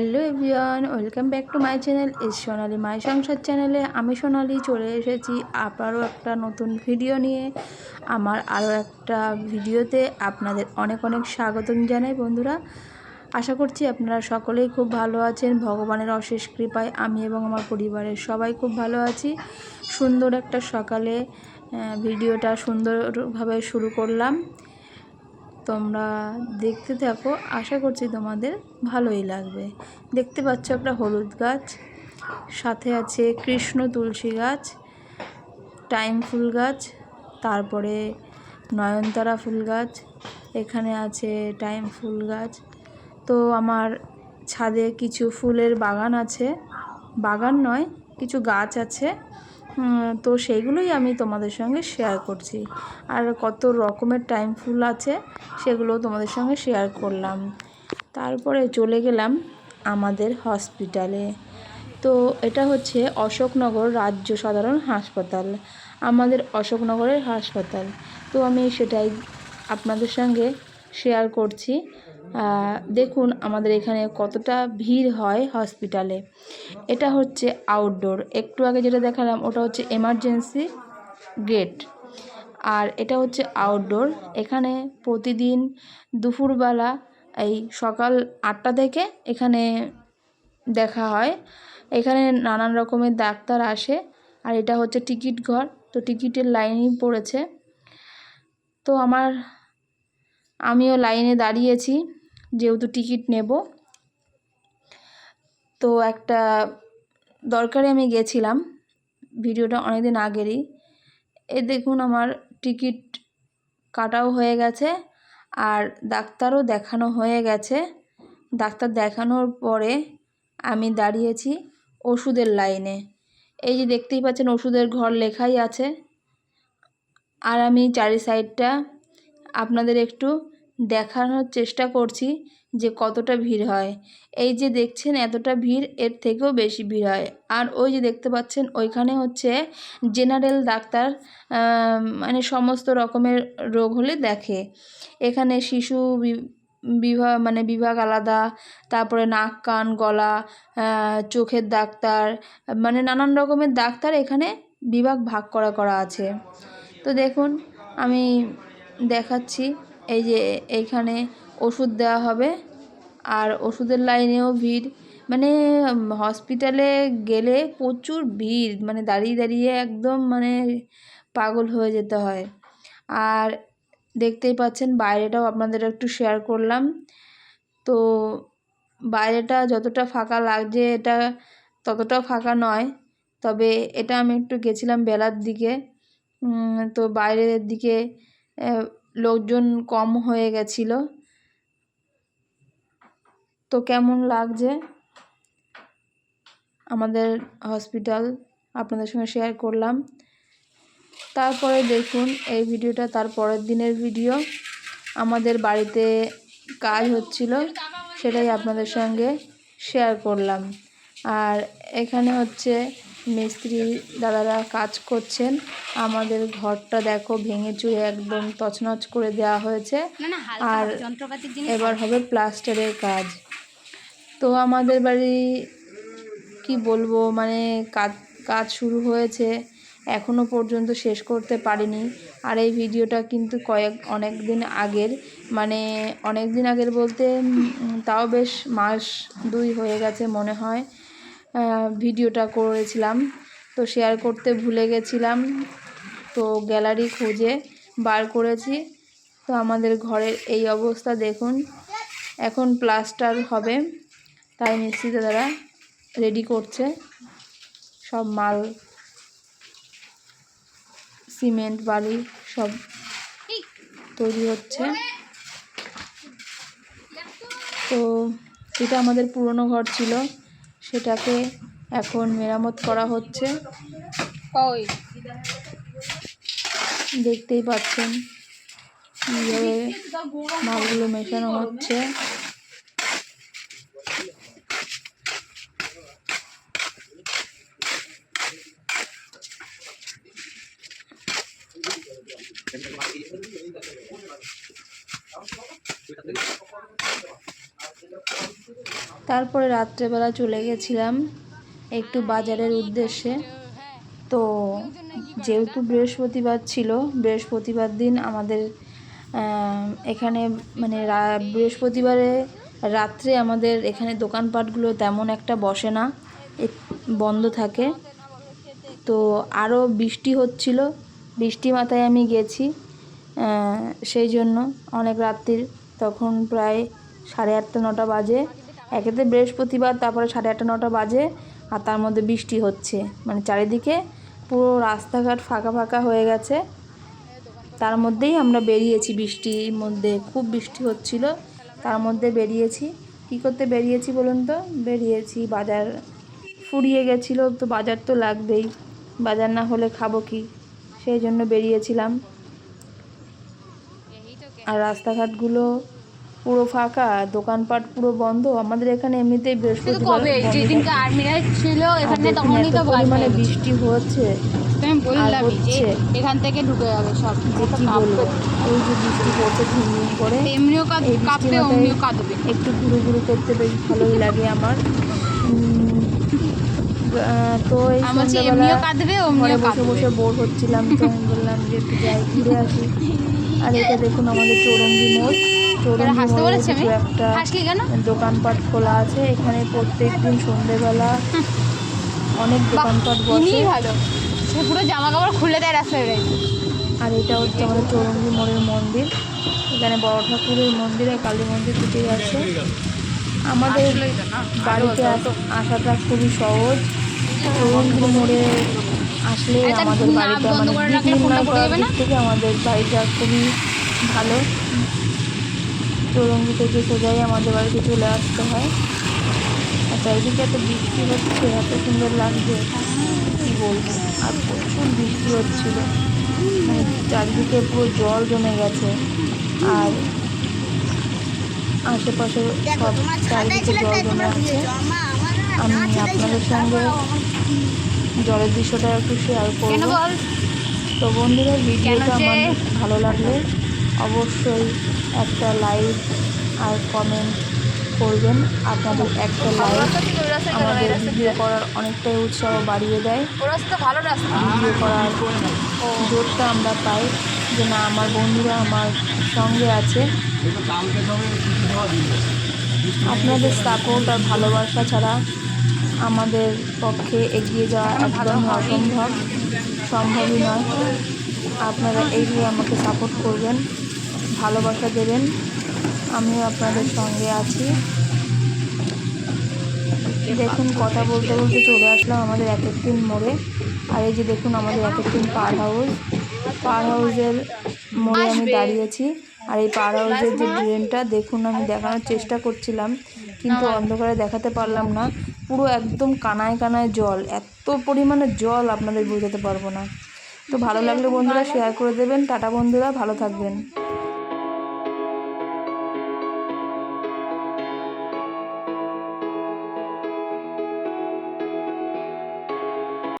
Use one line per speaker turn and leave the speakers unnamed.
Hello everyone, welcome back to my channel S Sonali my Sansar চ্যানেলে আমি সোনালি চলে এসেছি আবারও একটা নতুন ভিডিও নিয়ে। আমার আরও একটা ভিডিওতে আপনাদের অনেক অনেক স্বাগতম জানাই বন্ধুরা। আশা করছি আপনারা সকলেই খুব ভালো আছেন, ভগবানের অশেষ কৃপায় আমি এবং আমার পরিবারের সবাই খুব ভালো আছি। সুন্দর একটা সকালে ভিডিওটা সুন্দরভাবে শুরু করলাম। তোমরা দেখতে থাকো। আশা করছি তোমাদের ভালোই লাগবে। দেখতে পাচ্ছ একটা হলুদ গাছ, সাথে আছে কৃষ্ণ তুলসী গাছ, টাইম ফুল গাছ, তারপরে নয়নতারা ফুল গাছ, এখানে আছে টাইম ফুল গাছ। তো আমার ছাদে কিছু ফুলের বাগান আছে। বাগান নয়, কিছু গাছ আছে। তো সেইগুলোই আমি তোমাদের সঙ্গে শেয়ার করছি। আর কত রকমের টাইম ফুল আছে সেগুলো তোমাদের সঙ্গে শেয়ার করলাম। তারপরে চলে গেলাম আমাদের হসপিটালে তো এটা হচ্ছে অশোকনগর রাজ্য সাধারণ হাসপাতাল। আমাদের অশোকনগরের হাসপাতাল। তো আমি সেটাই আপনাদের সঙ্গে শেয়ার করছি। দেখুন আমাদের এখানে কতটা ভিড় হয় হসপিটালে এটা হচ্ছে আউটডোর একটু আগে যেটা দেখালাম, ওটা হচ্ছে এমার্জেন্সি গেট আর এটা হচ্ছে আউটডোর এখানে প্রতিদিন দুপুরবেলা এই সকাল আটটা থেকে এখানে দেখা হয়। এখানে নানান রকমের ডাক্তার আসে। আর এটা হচ্ছে টিকিট ঘর। তো টিকিটের লাইনই পড়েছে। তো আমার আমিও লাইনে দাঁড়িয়েছি, যেহেতু টিকিট নেব। তো একটা দরকারে আমি গেছিলাম, ভিডিওটা অনেকদিন আগেরই। এ দেখুন আমার টিকিট কাটাও হয়ে গেছে, আর ডাক্তারও দেখানো হয়ে গেছে। ডাক্তার দেখানোর পরে আমি দাঁড়িয়েছি ওষুধের লাইনে। এই যে দেখতেই পাচ্ছেন ওষুধের ঘর লেখাই আছে। আর আমি চারি সাইডটা আপনাদের একটু দেখানোর চেষ্টা করছি যে কতটা ভিড় হয়। এই যে দেখছেন এতটা ভিড়, এর থেকেও বেশি ভিড় হয়। আর ওই যে দেখতে পাচ্ছেন, ওইখানে হচ্ছে জেনারেল ডাক্তার মানে সমস্ত রকমের রোগ হলে দেখে। এখানে শিশু বিভাগ মানে বিভাগ আলাদা, তারপরে নাক, কান, গলা চোখের ডাক্তার মানে নানান রকমের ডাক্তার এখানে বিভাগ ভাগ করা করা আছে। তো দেখুন, আমি দেখাচ্ছি। এই যে এইখানে ওষুধ দেওয়া হবে। আর ওষুধের লাইনেও ভিড়। মানে হসপিটালে গেলে প্রচুর ভিড়। মানে দাঁড়িয়ে দাঁড়িয়ে একদম মানে পাগল হয়ে যেতে হয়। আর দেখতেই পাচ্ছেন, বাইরেটাও আপনাদের একটু শেয়ার করলাম। তো, বাইরেটা যতটা ফাঁকা লাগছে, এটা ততটাও ফাঁকা নয়। তবে এটা আমি একটু গেছিলাম বেলার দিকে। তো বাইরের দিকে লোকজন কম হয়ে গেছিল। তো কেমন লাগছে? আমাদের হসপিটাল আপনাদের সঙ্গে শেয়ার করলাম। তারপরে দেখুন, এই ভিডিওটা তার পরের দিনের ভিডিও। আমাদের বাড়িতে কাজ হচ্ছিল, সেটাই আপনাদের সঙ্গে শেয়ার করলাম। আর এখানে হচ্ছে মিস্ত্রি দাদারা কাজ করছেন। আমাদের ঘরটা দেখো ভেঙে চুরে একদম তছনছ করে দেওয়া হয়েছে। আর এবার হবে প্লাস্টারের কাজ। তো আমাদের বাড়ি কি বলব মানে কাজ কাজ শুরু হয়েছে। এখনও পর্যন্ত শেষ করতে পারিনি। আর এই ভিডিওটা কিন্তু কয়েক অনেক দিন আগের। মানে অনেক দিন আগের বলতে তাও বেশ মাস দুই হয়ে গেছে মনে হয়। ভিডিওটা করেছিলাম। তো শেয়ার করতে ভুলে গেছিলাম। তো গ্যালারি খুঁজে বার করেছি। তো আমাদের ঘরের এই অবস্থা দেখুন। এখন প্লাস্টার হবে। তাই মিস্ত্রি দাদারা রেডি করছে। সব মাল সিমেন্ট বালি সব তৈরি হচ্ছে। তো এটা আমাদের পুরনো ঘর ছিল। সেটাকে এখন মেরামত করা হচ্ছে। দেখতেই পাচ্ছেন কীভাবে মালগুলো মেশানো হচ্ছে। তারপরে রাত্রেবেলা চলে গেছিলাম একটু বাজারের উদ্দেশ্যে। তো যেহেতু বৃহস্পতিবার ছিল, বৃহস্পতিবার দিন আমাদের এখানে মানে বৃহস্পতিবারে রাত্রে আমাদের এখানে দোকানপাটগুলো তেমন একটা বসে না বন্ধ থাকে। তো আরও বৃষ্টি হচ্ছিল, বৃষ্টি মাথায় আমি গেছি সেই জন্য অনেক রাত্রির, তখন প্রায় সাড়ে আটটা, নটা বাজে। একেতে বৃহস্পতিবার, তারপরে সাড়ে আটটা, নটা বাজে, আর তার মধ্যে বৃষ্টি হচ্ছে। মানে চারিদিকে পুরো রাস্তাঘাট ফাঁকা ফাঁকা হয়ে গেছে। তার মধ্যেই আমরা বেরিয়েছি বৃষ্টির মধ্যে। খুব বৃষ্টি হচ্ছিল, তার মধ্যে বেরিয়েছি। কী করতে বেরিয়েছি বলুন তো? বেরিয়েছি বাজার। ফুরিয়ে গেছিল, তো বাজার তো লাগবেই। বাজার না হলে খাব কি? সেই জন্য বেরিয়েছিলাম। আর রাস্তাঘাটগুলো পুরো ফাঁকা দোকানপাট পুরো বন্ধ। আমাদের এখানে এমনিতেই বৃহস্পতিবার
যেদিনকে আর্মিরা ছিল এখানে তখনই তো গেছে।
বৃষ্টি হচ্ছে
আমি বললামই যে এখান থেকে ঢুকে যাবে সব।
কি বলব? এই যে বৃষ্টি পড়ছে ঝুমঝুম করে
এমনিও কাঁপবে অমনিও কাঁদবে।
একটু ঘুরু ঘুরু করতে বেশ ভালোই লাগে আমার। তো এই সন্ধ্যাবেলা ঘরে বসে বসে বোর হচ্ছিলাম তো আমি বললাম যে একটু যাই ঘুরে আসি। আর এটা দেখুন আমাদের চৌরঙ্গি মোড়।
তোরা হাসতে
মোড়ে
আমি? হাসলি কেন?
দোকানপাট খোলা আছে এখানে প্রত্যেক দিন সন্ধেবেলা অনেক দোকানপাট বসে।
ভালো। সে পুরো জামা কাপড় খুলে দেয় রাস্তায় বেরোয়
আর এটা হচ্ছে আমাদের চৌরঙ্গি মোড়ের মন্দির। এখানে বড় ঠাকুরের মন্দিরে কালী মন্দির দুটোই আছে। আমাদের বাড়িতে আসাটা খুবই সহজ। চৌরঙ্গি মোড়ে আসলে
আচ্ছা,
আমাদের বাড়িটা মানে থেকে আমাদের বাড়িটা খুবই ভালো। চৌরঙ্গি থেকে সোজাই আমাদের বাড়িতে চলে আসতে হয়। আর চারিদিকে এত বৃষ্টি হচ্ছে এত সুন্দর লাগছে। কী বলব? আর প্রচুর বৃষ্টি হচ্ছিল। মানে চারিদিকে পুরো জল জমে গেছে। আর আশেপাশে সব চারিদিকে জল জমে আছে। আমি আপনাদের সঙ্গে জলের দৃশ্যটা একটু শেয়ার করব। তো বন্ধুরা ভিডিওটা আমার ভালো লাগলে অবশ্যই একটা লাইক আর কমেন্ট করবেন। আপনাদের একটা লাইক আমাদের ভিডিও করার অনেকটাই উৎসাহ বাড়িয়ে দেয়।
ভালো
ভিডিও করার জোরটা আমরা পাই যে না, আমার বন্ধুরা আমার সঙ্গে আছে। আপনাদের সাপোর্ট আর ভালোবাসা ছাড়া আমাদের পক্ষে এগিয়ে যাওয়া একদম অসম্ভব। সম্ভবই নয়। আপনারা এইভাবে আমাকে সাপোর্ট করবেন। ভালোবাসা দেবেন। আমিও আপনাদের সঙ্গে আছি। দেখুন কথা বলতে বলতে চলে আসলাম আমাদের এক এক দিন মোড়ে। আর এই যে দেখুন আমাদের এক এক দিন পার হাউস। পার হাউসের মোড়ে আমি দাঁড়িয়েছি। আর এই পার হাউসের যে ড্রেনটা দেখুন আমি দেখানোর চেষ্টা করছিলাম। কিন্তু অন্ধকারে দেখাতে পারলাম না। পুরো একদম কানায় কানায় জল। এত পরিমাণে জল আপনাদের বোঝাতে পারব না। তো ভালো লাগলে বন্ধুরা শেয়ার করে দেবেন। টাটা বন্ধুরা ভালো থাকবেন।